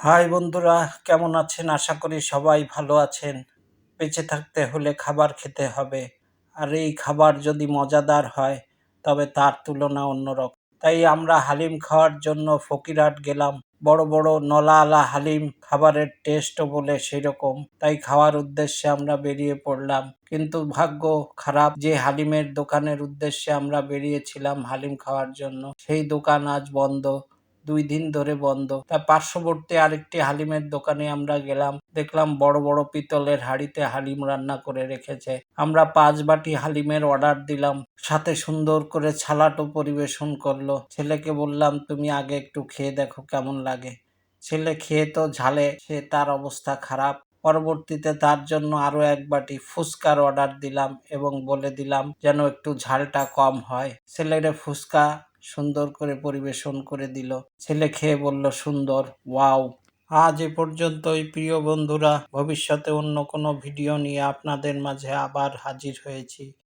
High বন্ধুরা, কেমন আছেন? আশা করি সবাই ভালো আছেন। বেঁচে থাকতে হলে খাবার খেতে হবে। আর এই খাবার যদি মজাদার হয়, তবে তার তুলনা অন্যরকম। তাই আমরা হালিম খাওয়ার জন্য ফকিরহাট গেলাম। বড় বড় নলাওয়ালা হালিম খাবারের টেস্টও বলে সেই রকম তাই খাওয়ার উদ্দেশ্যে আমরা বেরিয়ে পড়লাম। কিন্তু ভাগ্য খারাপ, যে হালিমের দোকানের উদ্দেশ্যে আমরা বেরিয়েছিলাম হালিম খাওয়ার জন্য। সেই দোকান আজ বন্ধ। দুই দিন ধরে বন্ধ। তার পার্শ্ববর্তী আরেকটি হালিমের দোকানে আমরা গেলাম। দেখলাম বড় বড় পিতলের হাঁড়িতে হালিম রান্না করে রেখেছে। আমরা পাঁচ বাটি হালিমের অর্ডার দিলাম। সাথে সুন্দর করে ছালাটো পরিবেশন করল। ছেলেকে বললাম, তুমি আগে একটু খেয়ে দেখো কেমন লাগে। ছেলে খেয়ে তো ঝালে, সে তার অবস্থা খারাপ। পরবর্তীতে তার জন্য আরও এক বাটি ফুচকার অর্ডার দিলাম এবং বলে দিলাম, যেন একটু ঝালটা কম হয়। ছেলেরে ফুচকা সুন্দর করে পরিবেশন করে দিল। ছেলে খেয়ে বলল, সুন্দর, ওয়াও। আজ এ পর্যন্তই, প্রিয় বন্ধুরা। ভবিষ্যতে অন্য কোনো ভিডিও নিয়ে আপনাদের মাঝে আবার হাজির হয়েছি।